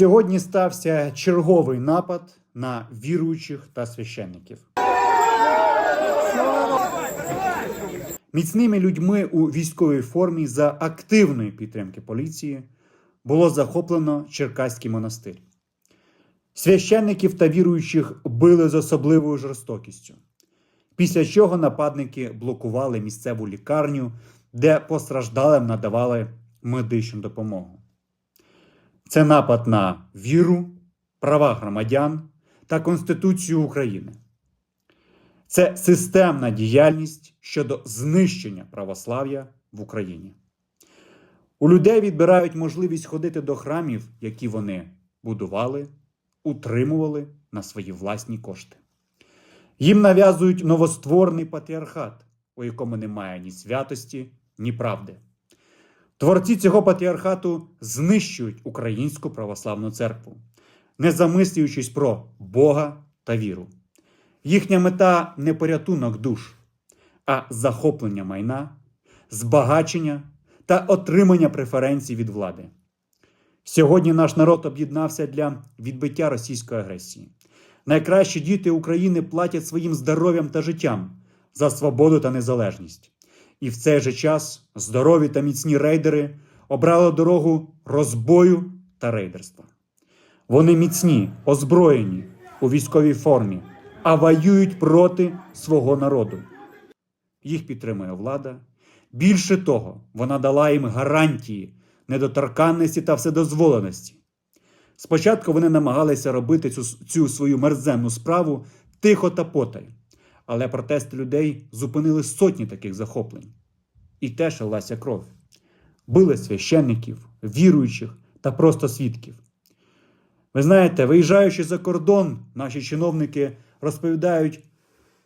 Сьогодні стався черговий напад на віруючих та священників. Міцними людьми у військовій формі за активної підтримки поліції було захоплено Черкаський монастир. Священників та віруючих били з особливою жорстокістю. Після чого нападники блокували місцеву лікарню, де постраждалим надавали медичну допомогу. Це напад на віру, права громадян та Конституцію України. Це системна діяльність щодо знищення православ'я в Україні. У людей відбирають можливість ходити до храмів, які вони будували, утримували на свої власні кошти. Їм нав'язують новостворений патріархат, у якому немає ні святості, ні правди. Творці цього патріархату знищують українську православну церкву, не замислюючись про Бога та віру. Їхня мета не порятунок душ, а захоплення майна, збагачення та отримання преференцій від влади. Сьогодні наш народ об'єднався для відбиття російської агресії. Найкращі діти України платять своїм здоров'ям та життям за свободу та незалежність. І в цей же час здорові та міцні рейдери обрали дорогу розбою та рейдерства. Вони міцні, озброєні у військовій формі, а воюють проти свого народу. Їх підтримує влада. Більше того, вона дала їм гарантії недоторканності та вседозволеності. Спочатку вони намагалися робити цю, цю свою мерзенну справу тихо та потай, але протести людей зупинили сотні таких захоплень. І теж лилася кров. Били священників, віруючих та просто свідків. Ви знаєте, виїжджаючи за кордон, наші чиновники розповідають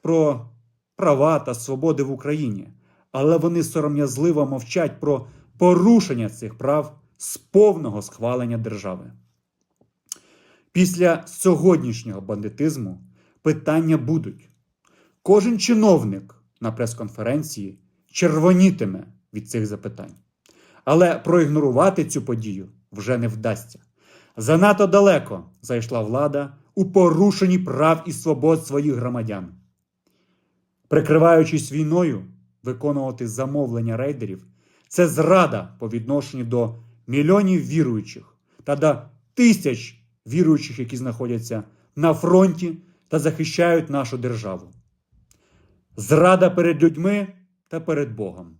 про права та свободи в Україні, але вони сором'язливо мовчать про порушення цих прав з повного схвалення держави. Після сьогоднішнього бандитизму питання будуть. Кожен чиновник на прес-конференції червонітиме від цих запитань. Але проігнорувати цю подію вже не вдасться. Занадто далеко зайшла влада у порушенні прав і свобод своїх громадян. Прикриваючись війною, виконувати замовлення рейдерів це зрада по відношенню до мільйонів віруючих та до тисяч віруючих, які знаходяться на фронті та захищають нашу державу. Зрада перед людьми та перед Богом.